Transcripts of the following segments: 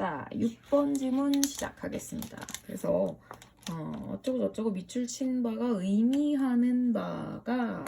자, 6번 질문 시작하겠습니다. 그래서 어, 어쩌고 저쩌고 밑줄 친 바가 의미하는 바가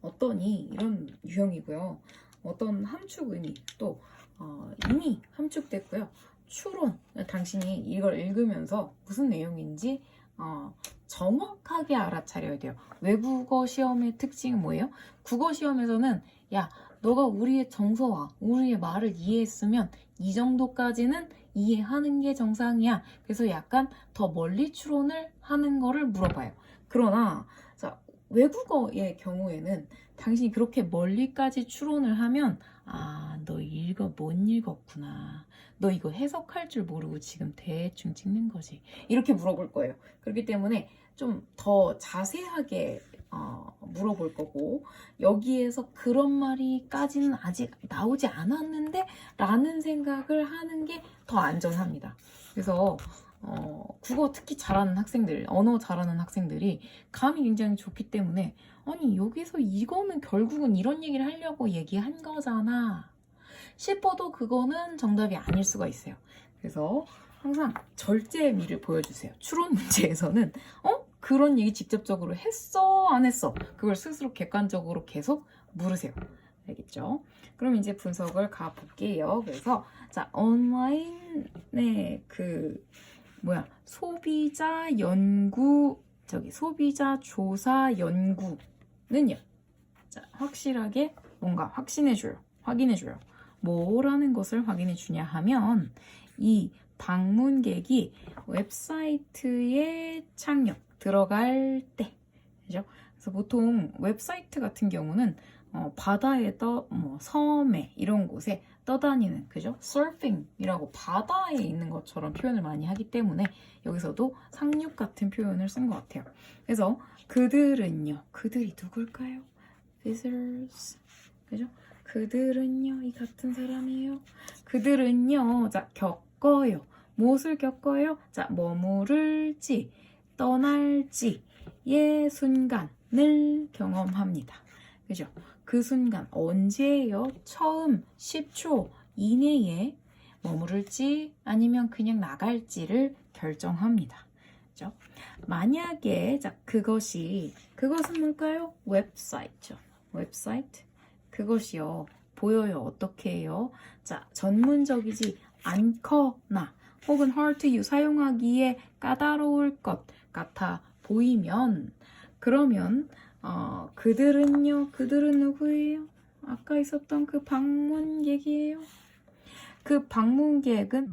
어떠니 이런 유형이고요. 어떤 함축 의미 또 어, 이미 함축됐고요. 추론 당신이 이걸 읽으면서 무슨 내용인지 어, 정확하게 알아차려야 돼요. 외국어 시험의 특징은 뭐예요? 국어 시험에서는 야 너가 우리의 정서와 우리의 말을 이해했으면 이 정도까지는 이해하는 게 정상이야. 그래서 약간 더 멀리 추론을 하는 거를 물어봐요. 그러나 자, 외국어의 경우에는 당신이 그렇게 멀리까지 추론을 하면 아, 너 읽어 못 읽었구나. 너 이거 해석할 줄 모르고 지금 대충 찍는 거지. 이렇게 물어볼 거예요. 그렇기 때문에 좀 더 자세하게 어, 물어볼 거고 여기에서 그런 말이까지는 아직 나오지 않았는데 라는 생각을 하는 게 더 안전합니다. 그래서 어, 국어 특히 잘하는 학생들, 언어 잘하는 학생들이 감이 굉장히 좋기 때문에 아니 여기서 이거는 결국은 이런 얘기를 하려고 얘기한 거잖아 싶어도 그거는 정답이 아닐 수가 있어요. 그래서 항상 절제의 미를 보여주세요. 추론 문제에서는 어? 그런 얘기 직접적으로 했어? 안 했어? 그걸 스스로 객관적으로 계속 물으세요. 알겠죠? 그럼 이제 분석을 가볼게요. 그래서 자 온라인의 그 뭐야 소비자 연구 저기 소비자 조사 연구는요. 자 확실하게 뭔가 확신해줘요. 확인해줘요. 뭐라는 것을 확인해주냐 하면 이 방문객이 웹사이트에 착륙 들어갈 때 그죠? 그래서 보통 웹사이트 같은 경우는 어, 바다에 떠, 뭐 섬에 이런 곳에 떠다니는 그죠? 서핑이라고 바다에 있는 것처럼 표현을 많이 하기 때문에 여기서도 상륙 같은 표현을 쓴 것 같아요. 그래서 그들은요, 그들이 누굴까요? visitors, 그죠? 그들은요, 이 같은 사람이에요. 그들은요, 자 겪어요. 무엇을 겪어요? 자 머무를지 떠날지의 순간을 경험합니다. 그죠? 그 순간 언제예요? 처음 10초 이내에 머무를지 아니면 그냥 나갈지를 결정합니다. 그죠? 만약에 자 그것이 그것은 뭘까요? 웹사이트죠. 웹사이트 그것이요 보여요 어떻게 해요? 자 전문적이지 않거나 혹은 hard to use 사용하기에 까다로울 것 같아 보이면 그러면 어, 그들은요 그들은 누구예요? 아까 있었던 그 방문객이에요. 그 방문객은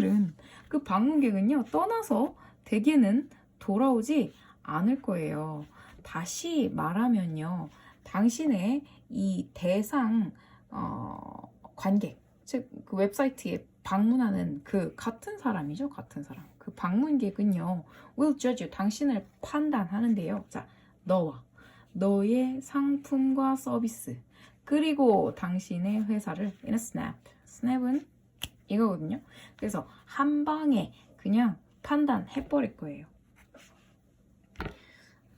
그들은 그 방문객은요 떠나서 대개는 돌아오지 않을 거예요. 다시 말하면요, 당신의 이 대상 어, 관객, 즉 그 웹사이트에 방문하는 그 같은 사람이죠, 같은 사람. 그 방문객은요, will judge you, 당신을 판단하는데요. 자, 너와 너의 상품과 서비스 그리고 당신의 회사를 in a snap. snap은 이거거든요. 그래서 한 방에 그냥 판단해버릴 거예요.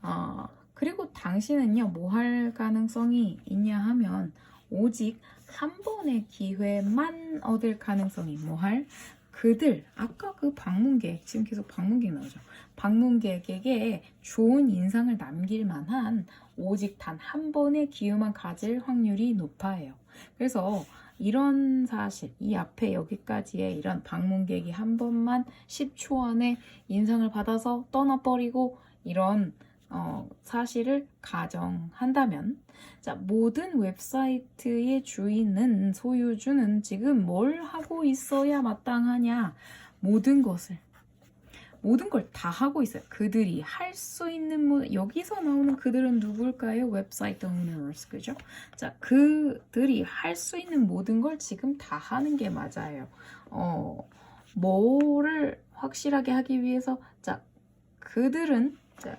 아, 그리고 당신은요, 뭐 할 가능성이 있냐 하면, 오직 한 번의 기회만 얻을 가능성이 뭐 할? 그들, 아까 그 방문객, 지금 계속 방문객 나오죠. 방문객에게 좋은 인상을 남길 만한 오직 단 한 번의 기회만 가질 확률이 높아요. 그래서 이런 사실, 이 앞에 여기까지의 이런 방문객이 한 번만 10초 안에 인상을 받아서 떠나버리고 이런 어, 사실을 가정한다면, 자, 모든 웹사이트의 주인은, 소유주는 지금 뭘 하고 있어야 마땅하냐? 모든 것을, 모든 걸 다 하고 있어요. 그들이 할 수 있는 모 여기서 나오는 그들은 누굴까요? 웹사이트 owners 그죠? 자 그들이 할 수 있는 모든 걸 지금 다 하는 게 맞아요. 어 뭐를 확실하게 하기 위해서 자 그들은 자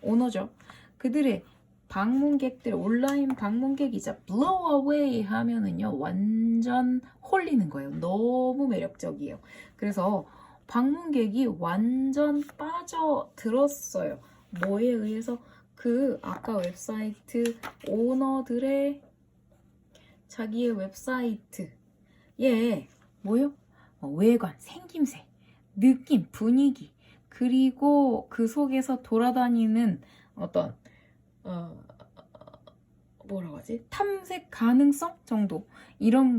오너죠. 그들의 방문객들 온라인 방문객이자 blow away 하면은요 완전 홀리는 거예요. 너무 매력적이에요. 그래서 방문객이 완전 빠져들었어요. 뭐에 의해서 그 아까 웹사이트 오너들의 자기의 웹사이트 예 뭐요? 어, 외관, 생김새, 느낌, 분위기 그리고 그 속에서 돌아다니는 어떤 어, 뭐라고 하지? 탐색 가능성 정도 이런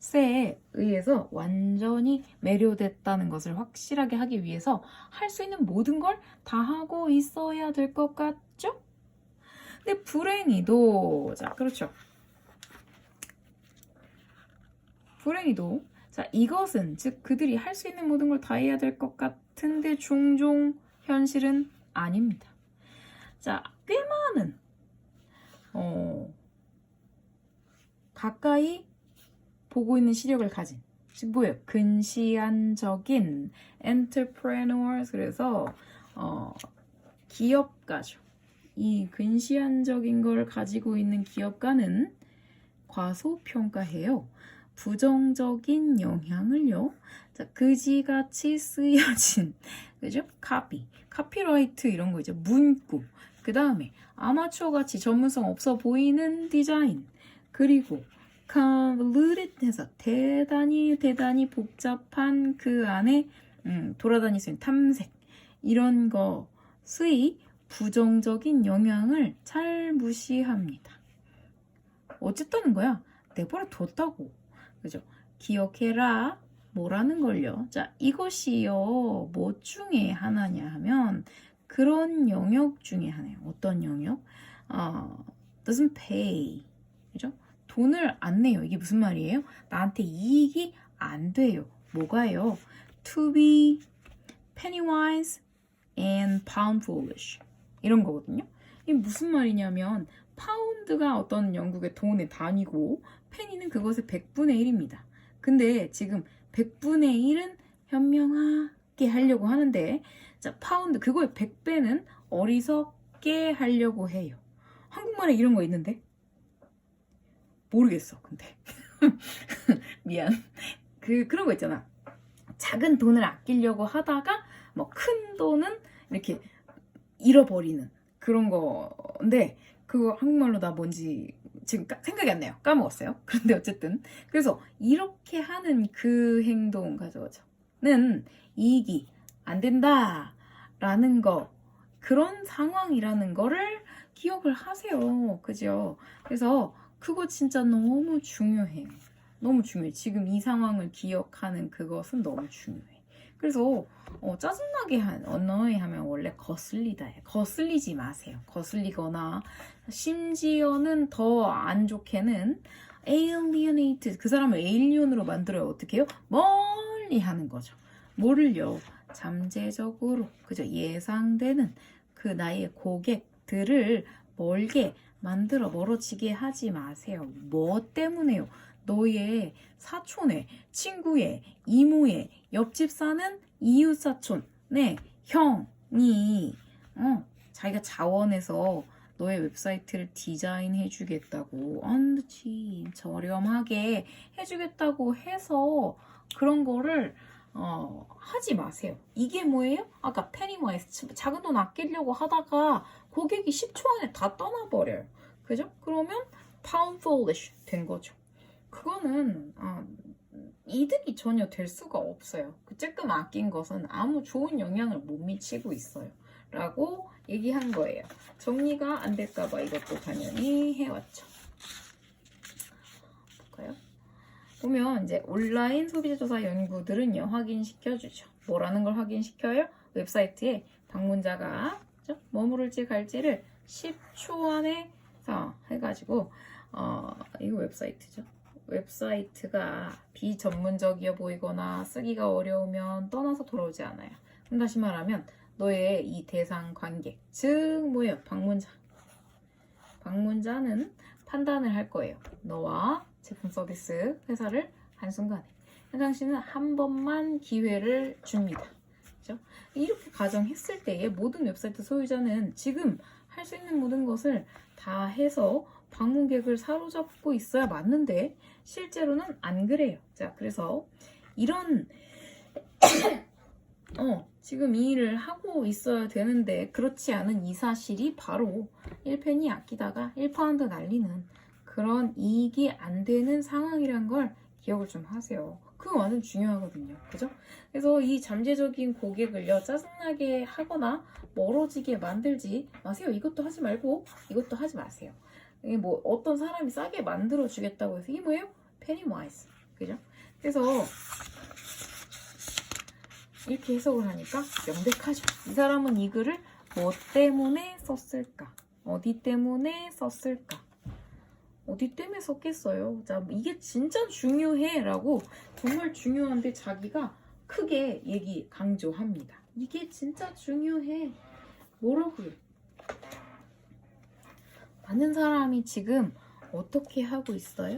것에 의해서 완전히 매료됐다는 것을 확실하게 하기 위해서 할 수 있는 모든 걸 다 하고 있어야 될 것 같죠? 근데 불행히도 자 그렇죠. 불행히도 자 이것은 즉 그들이 할 수 있는 모든 걸 다 해야 될 것 같은데 종종 현실은 아닙니다. 자, 꽤 많은 어, 가까이 보고 있는 시력을 가진 즉 뭐예요? 근시안적인 entrepreneurs 그래서 어, 기업가죠. 이 근시안적인 걸 가지고 있는 기업가는 과소평가해요. 부정적인 영향을요. 자, 그지같이 쓰여진 그죠? 카피, 카피라이트 이런 거 이제 문구. 그 다음에 아마추어 같이 전문성 없어 보이는 디자인. 그리고 convoluted해서 대단히 대단히 복잡한 그 안에 음, 돌아다닐 수 있는 탐색 이런 것의 부정적인 영향을 잘 무시합니다. 어쨌다는 거야? 내버려 뒀다고. 그죠? 기억해라. 뭐라는 걸요? 자, 이것이요. 뭐 중에 하나냐 하면 그런 영역 중에 하나예요. 어떤 영역? 어, doesn't pay. 그죠? 돈을 안 내요. 이게 무슨 말이에요? 나한테 이익이 안 돼요. 뭐가요? To be pennywise and pound foolish. 이런 거거든요. 이게 무슨 말이냐면 파운드가 어떤 영국의 돈의 단위고 페니는 그것의 100분의 1입니다. 근데 지금 100분의 1은 현명하게 하려고 하는데 자 파운드 그거의 100배는 어리석게 하려고 해요. 한국말에 이런 거 있는데 모르겠어. 근데 미안. 그 그런 거 있잖아. 작은 돈을 아끼려고 하다가 뭐 큰 돈은 이렇게 잃어버리는 그런 거인데 그거 한국말로 나 뭔지 지금 까- 생각이 안 나요. 까먹었어요. 그런데 어쨌든 그래서 이렇게 하는 그 행동 가져가죠는 이익이 안 된다 라는 거 그런 상황이라는 거를 기억을 하세요. 그죠? 그래서 그거 진짜 너무 중요해. 너무 중요해. 지금 이 상황을 기억하는 그것은 너무 중요해. 그래서 어, 짜증나게 한 언어에 하면 원래 거슬리다. 해. 거슬리지 마세요. 거슬리거나 심지어는 더 안 좋게는 alienated 그 사람을 에일리언으로 만들어요. 어떻게 해요? 멀리 하는 거죠. 뭐를요? 잠재적으로 그죠? 예상되는 그 나의 고객들을 멀게 만들어 멀어지게 하지 마세요. 뭐 때문에요? 너의 사촌의 친구의 이모의 옆집 사는 이웃 사촌의 형이 어, 자기가 자원해서 너의 웹사이트를 디자인해 주겠다고 언치 저렴하게 해주겠다고 해서 그런 거를 어, 하지 마세요. 이게 뭐예요? 아까 페니와이스 작은 돈 아끼려고 하다가 고객이 10초 안에 다 떠나버려요. 그죠? 그러면 pound foolish 된 거죠. 그거는 아, 이득이 전혀 될 수가 없어요. 그 쬐끔 아낀 것은 아무 좋은 영향을 못 미치고 있어요. 라고 얘기한 거예요. 정리가 안 될까봐 이것도 당연히 해왔죠. 볼까요? 보면 이제 온라인 소비자 조사 연구들은요 확인시켜주죠. 뭐라는 걸 확인시켜요? 웹사이트에 방문자가 그죠? 머무를지 갈지를 10초 안에 자, 해가지고 어, 이거 웹사이트죠. 웹사이트가 비전문적이어 보이거나 쓰기가 어려우면 떠나서 돌아오지 않아요. 다시 말하면 너의 이 대상 관객, 즉 뭐예요? 방문자. 방문자는 판단을 할 거예요. 너와 제품 서비스 회사를 한순간에. 당신은 한 번만 기회를 줍니다. 그죠? 이렇게 가정했을 때에 모든 웹사이트 소유자는 지금 할 수 있는 모든 것을 다 해서 방문객을 사로잡고 있어야 맞는데 실제로는 안 그래요. 자, 그래서 이런 어, 지금 이 일을 하고 있어야 되는데 그렇지 않은 이 사실이 바로 1펜이 아끼다가 1파운드 날리는 그런 이익이 안 되는 상황이란 걸 기억을 좀 하세요. 그거 완전 중요하거든요. 그죠? 그래서 이 잠재적인 고객을요, 짜증나게 하거나 멀어지게 만들지 마세요. 이것도 하지 말고 이것도 하지 마세요. 이게 뭐 어떤 사람이 싸게 만들어 주겠다고 해서 이게 뭐예요? 페니와이스. 그죠? 그래서 이렇게 해석을 하니까 명백하죠. 이 사람은 이 글을 뭐 때문에 썼을까? 어디 때문에 썼을까? 어디 때문에 썼겠어요? 자, 이게 진짜 중요해 라고 정말 중요한데 자기가 크게 얘기 강조합니다. 이게 진짜 중요해. 뭐라고요? 많은 사람이 지금 어떻게 하고 있어요?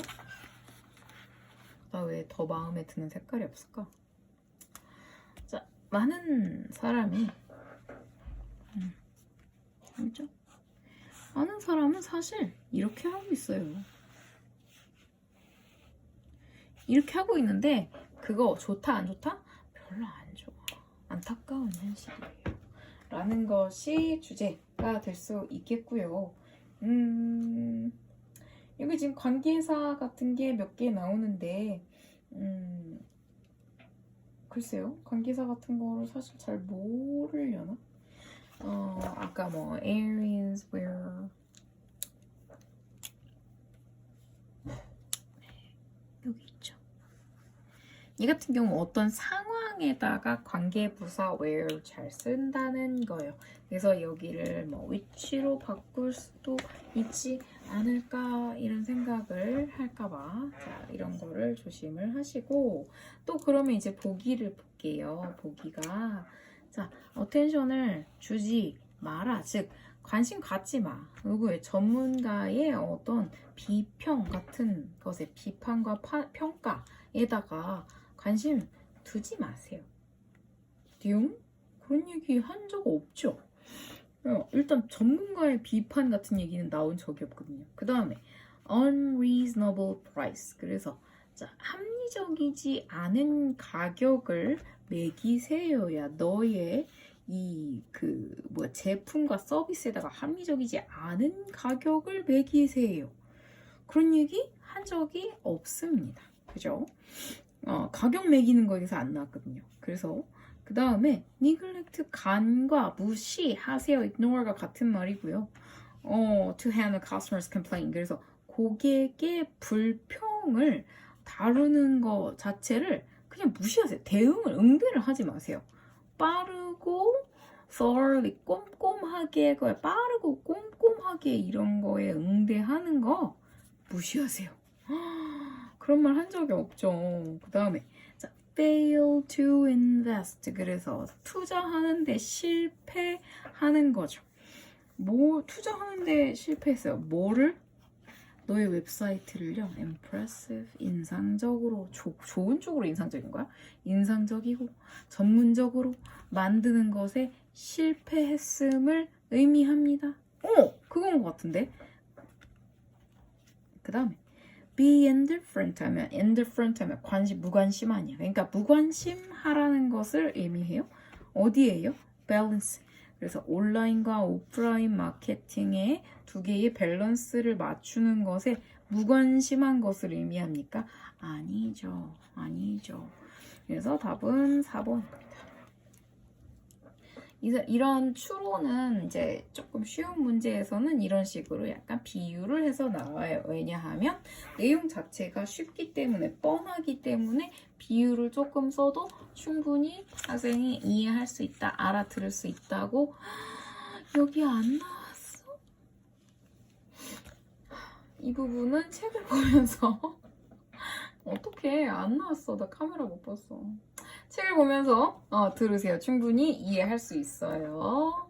나 왜 더 마음에 드는 색깔이 없을까? 자, 많은 사람이 음, 알죠? 많은 사람은 사실 이렇게 하고 있어요. 이렇게 하고 있는데 그거 좋다 안 좋다? 별로 안 좋아. 안타까운 현실이에요. 라는 것이 주제가 될 수 있겠고요. 음, 여기 지금 관계사 같은 게 몇 개 나오는데, 음, 글쎄요. 관계사 같은 거를 사실 잘 모르려나? 어, 아까 뭐, areas where 여기 있죠. 이 같은 경우 어떤 상황에다가 관계 부사 where 잘 쓴다는 거예요. 그래서 여기를 뭐 위치로 바꿀 수도 있지 않을까 이런 생각을 할까봐 자 이런 거를 조심을 하시고 또 그러면 이제 보기를 볼게요. 보기가 자 어텐션을 주지 마라 즉 관심 갖지 마. 누구의 전문가의 어떤 비평 같은 것에 비판과 파- 평가에다가 관심 두지 마세요. 띠용? 그런 얘기 한 적 없죠? 어, 일단 전문가의 비판 같은 얘기는 나온 적이 없거든요. 그 다음에 unreasonable price. 그래서 자, 합리적이지 않은 가격을 매기세요야 너의 이 그 뭐 제품과 서비스에다가 합리적이지 않은 가격을 매기세요. 그런 얘기 한 적이 없습니다. 그죠? 어, 가격 매기는 거에서 안 나왔거든요. 그래서 그 다음에 neglect 간과 무시하세요. ignore가 같은 말이고요. 어, to handle customers complaint. 그래서 고객의 불평을 다루는 거 자체를 그냥 무시하세요. 대응을 응대를 하지 마세요. 빠르고 thoroughly 꼼꼼하게 그 빠르고 꼼꼼하게 이런 거에 응대하는 거 무시하세요. 그런 말 한 적이 없죠. 그 다음에 자, fail to invest 그래서 투자하는데 실패하는 거죠. 뭐 투자하는데 실패했어요. 뭐를? 너의 웹사이트를요, impressive, 인상적으로, 조, 좋은 쪽으로 인상적인 거야? 인상적이고, 전문적으로 만드는 것에 실패했음을 의미합니다. 어! 그건 것 같은데? 그 다음에, be indifferent 하면, indifferent 하면 관심, 무관심 아니야. 그러니까 무관심하라는 것을 의미해요. 어디에요? balance. 그래서 온라인과 오프라인 마케팅의 두 개의 밸런스를 맞추는 것에 무관심한 것을 의미합니까? 아니죠. 아니죠. 그래서 답은 4번입니다. 이런 추론은 이제 조금 쉬운 문제에서는 이런 식으로 약간 비유를 해서 나와요. 왜냐하면 내용 자체가 쉽기 때문에 뻔하기 때문에 비유를 조금 써도 충분히 학생이 이해할 수 있다, 알아들을 수 있다고 여기 안 나왔어? 이 부분은 책을 보면서 어떻게 안 나왔어? 나 카메라 못 봤어. 책을 보면서 어, 들으세요. 충분히 이해할 수 있어요.